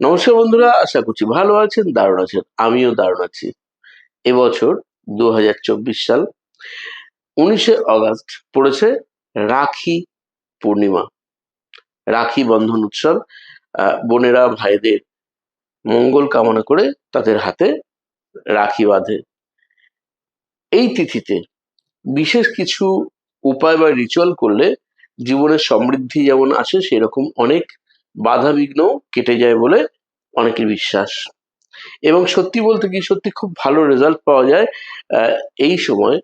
নমস্কার বন্ধুরা, আশা করছি ভালো আছেন, দারুণ আছেন, আমিও দারুণ আছি। এবছর দু হাজার চব্বিশ সাল উনিশে অগস্ট পড়েছে রাখি পূর্ণিমা। রাখি বন্ধন উৎসব বোনেরা, ভাইদের মঙ্গল কামনা করে তাদের হাতে রাখি বাঁধে। এই তিথিতে বিশেষ কিছু উপায় বা রিচুয়াল করলে জীবনের সমৃদ্ধি যেমন আসে, সেরকম অনেক বাধা বিঘ্ন কেটে যায় বলে অনেকের বিশ্বাস। এবং সত্যি বলতে কি, সত্যি খুব ভালো রেজাল্ট পাওয়া যায় এই সময়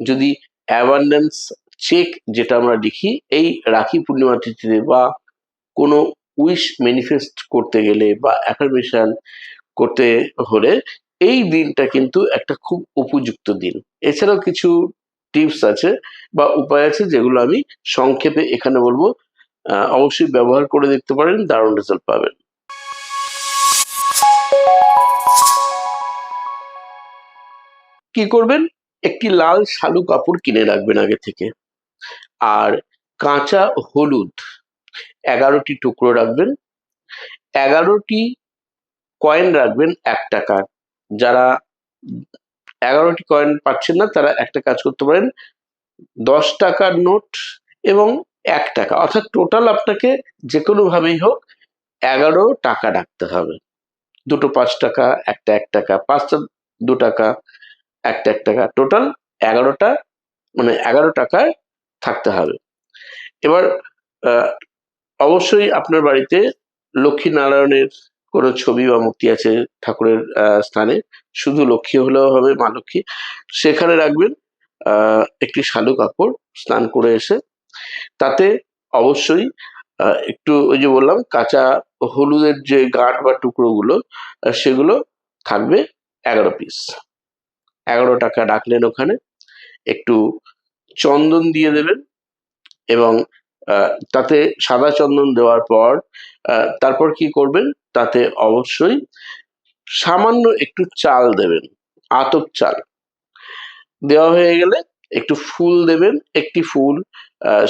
যদি অ্যাবান্ডেন্স চেক যেটা আমরা লিখি, এই রাখি পূর্ণিমা তিথিতে বা কোনো উইশ ম্যানিফেস্ট করতে গেলে বা অ্যাফার্মেশন করতে হলে এই দিনটা কিন্তু একটা খুব উপযুক্ত দিন। এছাড়াও কিছু টিপস আছে বা উপায় আছে যেগুলো আমি সংক্ষেপে এখানে বলব। অবশ্যই ব্যবহার করে দেখতে পারেন, দারুণ রেজাল্ট পাবেন। কি করবেন? একটি লাল শালু কাপড় কিনে রাখবেন আগে থেকে। আর কাঁচা হলুদ এগারোটি টুকরো রাখবেন। এগারোটি কয়েন রাখবেন এক টাকার যারা এগারোটি কয়েন পাচ্ছেন না, তারা একটা কাজ করতে পারেন। দশ টাকার নোট এবং এক টাকা। অর্থাৎ টোটাল আপনাকে যে কোনোভাবেই হোক এগারো টাকা রাখতে হবে। দুটো পাঁচ টাকা, একটা এক টাকা, পাঁচটা দু টাকা, একটা এক টাকা। টোটাল এগারোটা মানে এগারো টাকায় থাকতে হবে। এবার অবশ্যই আপনার বাড়িতে লক্ষ্মী নারায়ণের কোনো ছবি বা মূর্তি আছে ঠাকুরের স্থানে। শুধু লক্ষ্মী হলেও হবে, মা লক্ষ্মী। সেখানে রাখবেন একটি শালু কাপড় স্নান করে এসে তাতে অবশ্যই একটু ওই যে বললাম, কাঁচা হলুদের যে গাঁট বা টুকরোগুলো সেগুলো থাকবে এগারো পিস এগারো টাকা রাখলেন ওখানে। একটু চন্দন দিয়ে দেবেন এবং তাতে সাদা চন্দন দেওয়ার পর তারপর কি করবেন? তাতে অবশ্যই সামান্য একটু চাল দেবেন, আতপ চাল। দেওয়া হয়ে গেলে একটু ফুল দেবেন, একটি ফুল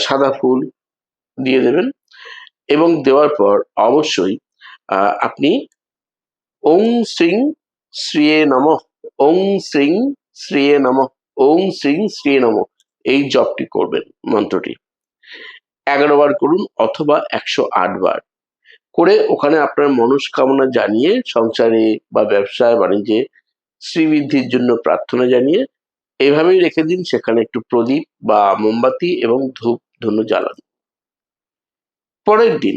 সাদা ফুল দিয়ে দেবেন এবং দেওয়ার পর অবশ্যই আপনি ওং শ্রীং শ্রিয়ে নম, ওং শ্রীং শ্রিয়ে নম, ওং শ্রীং শ্রিয়ে নম এই জপটি করবেন মন্ত্রটি। এগারো বার করুন অথবা একশো আট বার। করে ওখানে আপনার মনস্কামনা জানিয়ে সংসারে বা ব্যবসায় বাণিজ্যে শ্রীবৃদ্ধির জন্য প্রার্থনা জানিয়ে এইভাবেই রেখে দিন সেখানে একটু প্রদীপ বা মোমবাতি এবং ধূপ, ধুনো জ্বালান। পরের দিন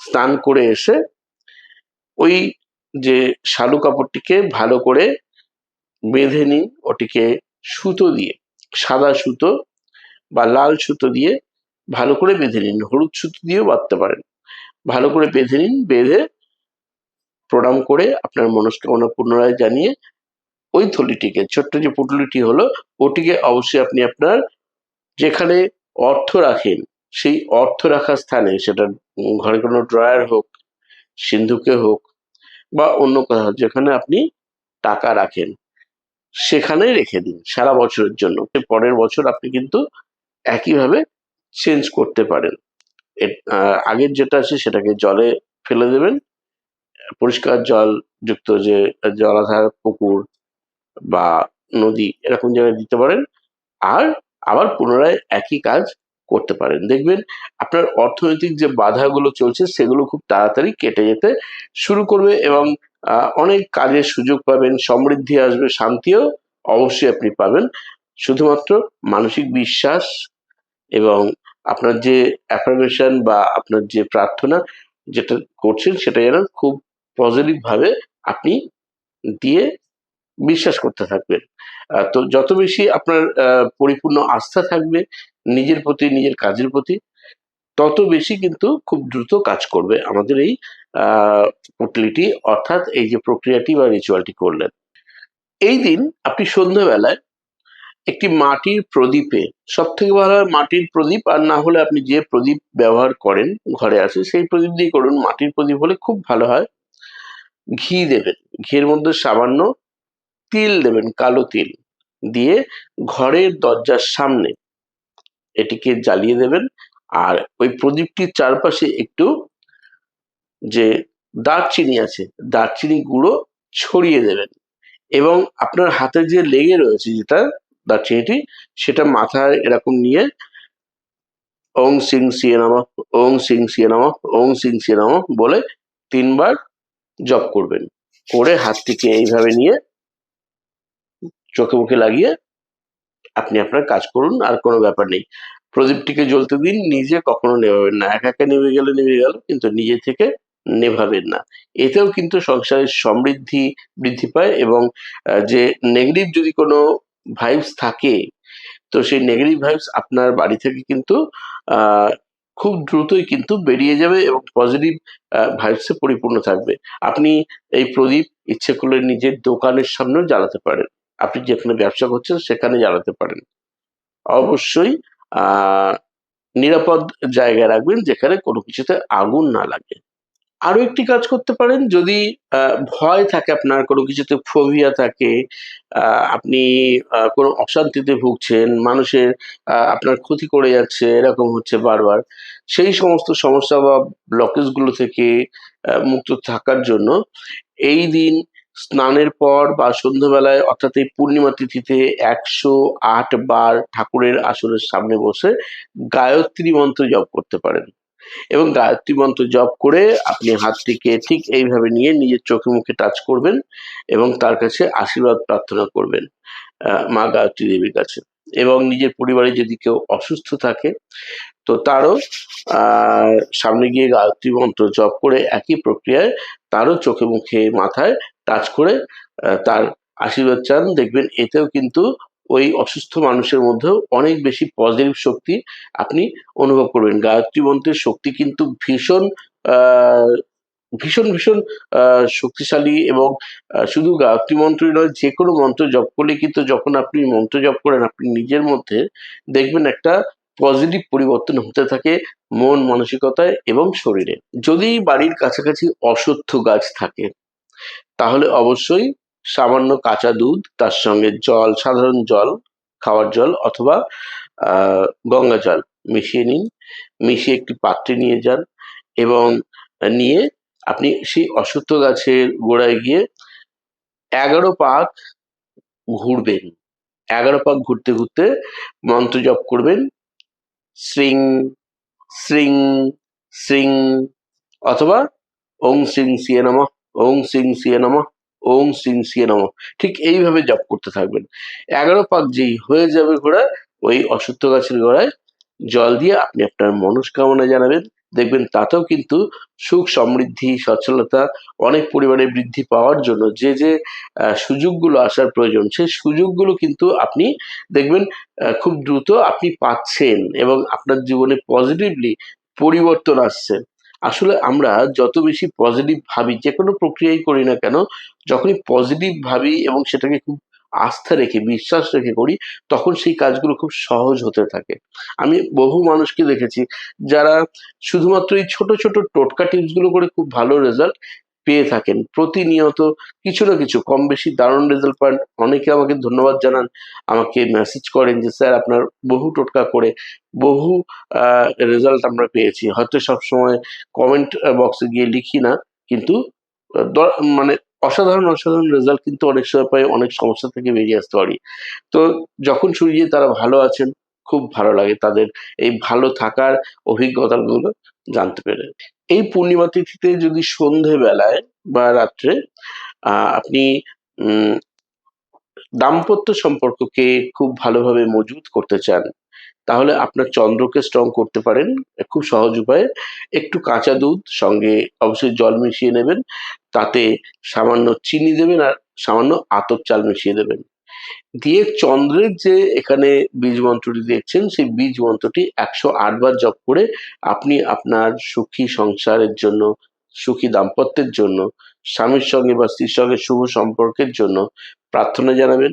স্নান করে এসে ওই যে শালু কাপড়টিকে ভালো করে বেঁধে নিন, ওটিকে সুতো দিয়ে, সাদা সুতো বা লাল সুতো দিয়ে ভালো করে বেঁধে নিন, হলুদ সুতো দিয়েও বাঁধতে পারেন। ভালো করে বেঁধে নিন, বেঁধে প্রণাম করে আপনার মনস্কামনা পুনরায় জানিয়ে ওই থলিটিকে, ছোট্ট যে পুটলিটি হলো, ওটিকে অবশ্যই আপনি আপনার যেখানে অর্থ রাখেন, সেই অর্থ রাখার স্থানে, সেটা ঘরে কোনো ড্রয়ার হোক, সিন্ধুকে হোক, বা অন্য কোথাও যেখানে আপনি টাকা রাখেন, সেখানেই রেখে দিন সারা বছরের জন্য। পরের বছর আপনি কিন্তু একইভাবে চেঞ্জ করতে পারেন। আগের যেটা আছে সেটাকে জলে ফেলে দেবেন, পরিষ্কার জল যুক্ত যে জলাধার পুকুর বা নদী এরকম জায়গায় দিতে পারেন আর আবার পুনরায় একই কাজ করতে পারেন। দেখবেন আপনার অর্থনৈতিক যে বাধাগুলো চলছে সেগুলো খুব তাড়াতাড়ি কেটে যেতে শুরু করবে এবং অনেক কাজের সুযোগ পাবেন, সমৃদ্ধি আসবে, শান্তিও অবশ্যই আপনি পাবেন। শুধুমাত্র মানসিক বিশ্বাস এবং আপনার যে অ্যাফার্মেশন বা আপনার যে প্রার্থনা যেটা করছেন সেটা যেন খুব পজিটিভ ভাবে আপনি দিয়ে বিশ্বাস করতে থাকবেন। তো যত বেশি আপনার পরিপূর্ণ আস্থা থাকবে নিজের প্রতি, নিজের কাজের প্রতি, তত বেশি কিন্তু খুব দ্রুত কাজ করবে আমাদের এই পুটলিটি অর্থাৎ এই যে প্রক্রিয়াটি বা রিচুয়ালটি করলেন। এই দিন আপনি সন্ধ্যাবেলায় একটি মাটির প্রদীপে সব থেকে ভালো হয় মাটির প্রদীপ আর না হলে আপনি যে প্রদীপ ব্যবহার করেন ঘরে আছে সেই প্রদীপ দিয়ে করুন। মাটির প্রদীপ হলে খুব ভালো হয়। ঘি দেবেন। ঘিয়ের মধ্যে সামান্য তিল দেবেন, কালো তিল। দিয়ে ঘরের দরজার সামনে এটিকে জ্বালিয়ে দেবেন। আর ওই প্রদীপটির চারপাশে একটু যে দারচিনি আছে, দারচিনি গুঁড়ো ছড়িয়ে দেবেন। এবং আপনার হাতে যে লেগে রয়েছে যেটা দারচিনিটি, সেটা মাথায় এরকম নিয়ে ওং সিং সিয়ে নামা, ওং সিং সিয়ে নামা, ওং সিং সিয়ে নামা বলে তিনবার জপ করবেন। করে হাতটিকে এইভাবে নিয়ে চোখে মুখে লাগিয়ে আপনি আপনার কাজ করুন, আর কোনো ব্যাপার নেই। প্রদীপটিকে জ্বলতে দিন, নিজে কখনো নেভাবেন না। একা একা নেমে গেলে নেমে গেল, কিন্তু নিজে থেকে নেভাবেন না। এতেও কিন্তু সংসারের সমৃদ্ধি বৃদ্ধি পায় এবং যে নেগেটিভ যদি কোনো ভাইবস থাকে, তো সেই নেগেটিভ ভাইবস আপনার বাড়ি থেকে কিন্তু খুব দ্রুতই কিন্তু বেরিয়ে যাবে এবং পজিটিভ ভাইবসে পরিপূর্ণ থাকবে। আপনি এই প্রদীপ ইচ্ছে করলে নিজের দোকানের সামনেও জ্বালাতে পারেন। আপনি যেখানে ব্যবসা করছেন সেখানে জ্বালাতে পারেন। অবশ্যই নিরাপদ জায়গায় রাখবেন যেখানে কোনো কিছুতে আগুন না লাগে। আরও একটি কাজ করতে পারেন, যদি ভয় থাকে আপনার, কোনো কিছুতে ফোভিয়া থাকে আপনি কোনো অশান্তিতে ভুগছেন, মানুষের আপনার ক্ষতি করে যাচ্ছে, এরকম হচ্ছে বারবার, সেই সমস্ত সমস্যা বা ব্লকেজগুলো থেকে মুক্ত থাকার জন্য, এই দিন স্নানের পর বা সন্ধ্যাবেলায়, অর্থাৎ এই পূর্ণিমা তিথিতে একশো আট বার ঠাকুরের আসনের সামনে বসে গায়ত্রী মন্ত্র জপ করতে পারেন। এবং গায়ত্রী মন্ত্র জপ করে আপনি হাতটিকে ঠিক এইভাবে নিয়ে নিজের চোখে মুখে টাচ করবেন এবং তার কাছে আশীর্বাদ প্রার্থনা করবেন মা গায়ত্রী দেবীর কাছে। এবং নিজের পরিবারে যদি কেউ অসুস্থ থাকে, তো তারও সামনে গিয়ে গায়ত্রী মন্ত্র জপ করে একই প্রক্রিয়ায় তারও চোখে মুখে, মাথায় টাচ করে তার আশীর্বাদ চান। দেখবেন এতেও কিন্তু ওই অসুস্থ মানুষের মধ্যেও অনেক বেশি পজিটিভ শক্তি আপনি অনুভব করবেন। গায়ত্রী মন্ত্রের শক্তি কিন্তু ভীষণ ভীষণ ভীষণ শক্তিশালী এবং শুধু গায়ত্রী মন্ত্রই নয় যে কোনো মন্ত্র জপ করলে কিন্তু যখন আপনি মন্ত্র জপ করেন, আপনি নিজের মধ্যে দেখবেন একটা পজিটিভ পরিবর্তন হতে থাকে মন, মানসিকতায় এবং শরীরে। যদি বাড়ির কাছাকাছি অশ্বত্থ গাছ থাকে তাহলে অবশ্যই সামান্য কাঁচা দুধ, তার সঙ্গে জল, সাধারণ জল, খাওয়ার জল অথবা গঙ্গা জল মিশিয়ে নিন। মিশিয়ে একটি পাত্রে নিয়ে যান এবং নিয়ে আপনি সেই অশ্বত্থ গাছের গোড়ায় গিয়ে এগারো পাক ঘুরবেন। এগারো পাক ঘুরতে ঘুরতে মন্ত্র জপ করবেন। শ্রিং শ্রিং শ্রিং অথবা ওং সিং সিয়ে নম। ওং সিং সিয়ে নম, ওং সিং সিয়ে নম। ঠিক এইভাবে জপ করতে থাকবেন। এগারো পাক যেই হয়ে যাবে ঘোড়া, ওই অশ্বত্থ গাছের গোড়ায় জল দিয়ে আপনি আপনার মনস্কামনা জানাবেন। দেখবেন তাতেও কিন্তু সুখ সমৃদ্ধি, সচ্ছলতা অনেক পরিমাণে বৃদ্ধি পাওয়ার জন্য যে যে সুযোগগুলো আসার প্রয়োজন, সেই সুযোগগুলো কিন্তু আপনি দেখবেন খুব দ্রুত আপনি পাচ্ছেন এবং আপনার জীবনে পজিটিভলি পরিবর্তন আসছে। আসলে আমরা যত বেশি পজিটিভ ভাবি যে কোনো প্রক্রিয়াই করি না কেন, যখনই পজিটিভ ভাবি এবং সেটাকে খুব আস্থা রেখে, বিশ্বাস রেখে করি, তখন সেই কাজগুলো খুব সহজ হতে থাকে। আমি বহু মানুষকে দেখেছি যারা শুধুমাত্র এই ছোট ছোট টোটকা টিপসগুলো করে খুব ভালো রেজাল্ট পেয়ে থাকেন। প্রতিনিয়ত কিছু না কিছু কম বেশি দারুণ রেজাল্ট পান। অনেকে আমাকে ধন্যবাদ জানান। আমাকে মেসেজ করেন যে, স্যার, আপনার বহু টোটকা করে বহু রেজাল্ট আমরা পেয়েছি। হয়তো সবসময় কমেন্ট বক্সে গিয়ে লিখি না, কিন্তু মানে অসাধারণ অসাধারণ রেজাল্ট কিন্তু অনেক সময় পাই, অনেক সমস্যা থেকে বেরিয়ে আসতে পারি। তো যখন শুনি তারা ভালো আছেন, খুব ভালো লাগে তাদের। এই ভালো থাকার অভিজ্ঞতাগুলো জানতে পেরে। এই পূর্ণিমা তিথিতে যদি সন্ধে বেলায় বা রাত্রে আপনি দাম্পত্য সম্পর্ককে খুব ভালোভাবে মজবুত করতে চান, তাহলে আপনার চন্দ্রকে স্ট্রং করতে পারেন। খুব সহজ উপায়ে, একটু কাঁচা দুধ, সঙ্গে অবশ্যই জল মিশিয়ে নেবেন। তাতে সামান্য চিনি দেবেন আর সামান্য আতপ চাল মিশিয়ে দেবেন। দিয়ে চন্দ্রের যে এখানে বীজ মন্ত্রটি দেখছেন, সেই বীজ মন্ত্রটি একশো আটবার জপ করে আপনি আপনার সুখী সংসারের জন্য, সুখী দাম্পত্যের জন্য, স্বামীর সঙ্গে বা স্ত্রীর সঙ্গে শুভ সম্পর্কের জন্য প্রার্থনা জানাবেন,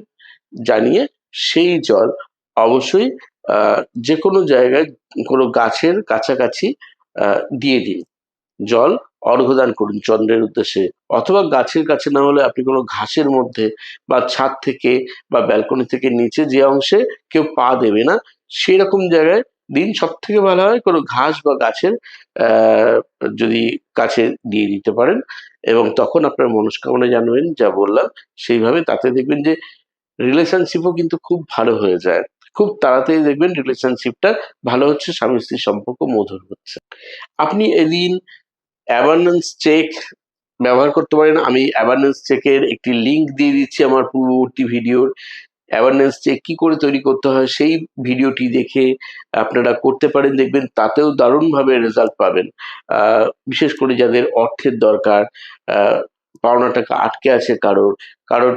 জানিয়ে সেই জল অবশ্যই যে কোনো জায়গায় কোনো গাছের কাছাকাছি দিয়ে দিন। জল অর্ঘ্যদান করুন চন্দ্রের উদ্দেশ্যে। অথবা গাছের কাছে না হলে আপনি কোনো ঘাসের মধ্যে বা ছাদ থেকে বা ব্যালকনি থেকে নিচে যে অংশে কেউ পা দেবে না সেই রকম জায়গায় দিন সব থেকে ভালো হয় কোনো ঘাস বা গাছের যদি কাছে দিয়ে দিতে পারেন এবং তখন আপনার মনস্কামনা জানবেন, যা বললাম, সেইভাবে তাতে দেখবেন যে রিলেশনশিপও কিন্তু খুব ভালো হয়ে যায়। খুব তাড়াতাড়ি দেখবেন রিলেশনশিপটা ভালো হচ্ছে স্বামী স্ত্রীর সম্পর্ক মধুর হচ্ছে। আপনি এদিন অ্যাবান্ডেন্স চেক ব্যবহার করতে পারেন আমি অ্যাবান্ডেন্স চেকের একটি লিংক দিয়ে দিচ্ছি আমার পূর্ববর্তী ভিডিওর অ্যাওয়ারনেস চেক কি করে তৈরি করতে হয় সেই ভিডিওটি দেখে আপনারা করতে পারেন, দেখবেন তাতেও দারুণভাবে রেজাল্ট পাবেন। বিশেষ করে যাদের অর্থের দরকার পাওনা টাকা আটকে আছে কারোর কারোর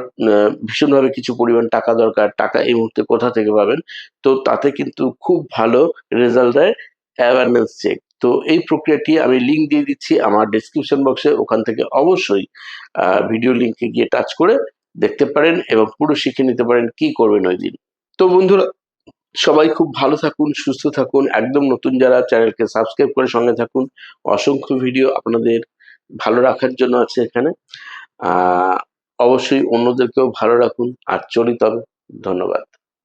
ভীষণভাবে কিছু পরিমাণ টাকা দরকার, টাকা এই মুহূর্তে কোথা থেকে পাবেন? তো তাতে কিন্তু খুব ভালো রেজাল্ট দেয় অ্যাওয়ারনেস চেক তো এই প্রক্রিয়াটি আমি লিংক দিয়ে দিচ্ছি আমার ডিসক্রিপশন বক্সে ওখান থেকে অবশ্যই ভিডিও লিঙ্কে গিয়ে টাচ করে দেখতে পারেন এবং পুরো শিখে নিতে পারেন কি করবেন ওই দিন। তো বন্ধুরা, সবাই খুব ভালো থাকুন, সুস্থ থাকুন, একদম নতুন যারা চ্যানেলকে সাবস্ক্রাইব করে সঙ্গে থাকুন। অসংখ্য ভিডিও আপনাদের ভালো রাখার জন্য আছে এখানে। অবশ্যই অন্যদেরকেও ভালো রাখুন। আর চলি তবে। ধন্যবাদ।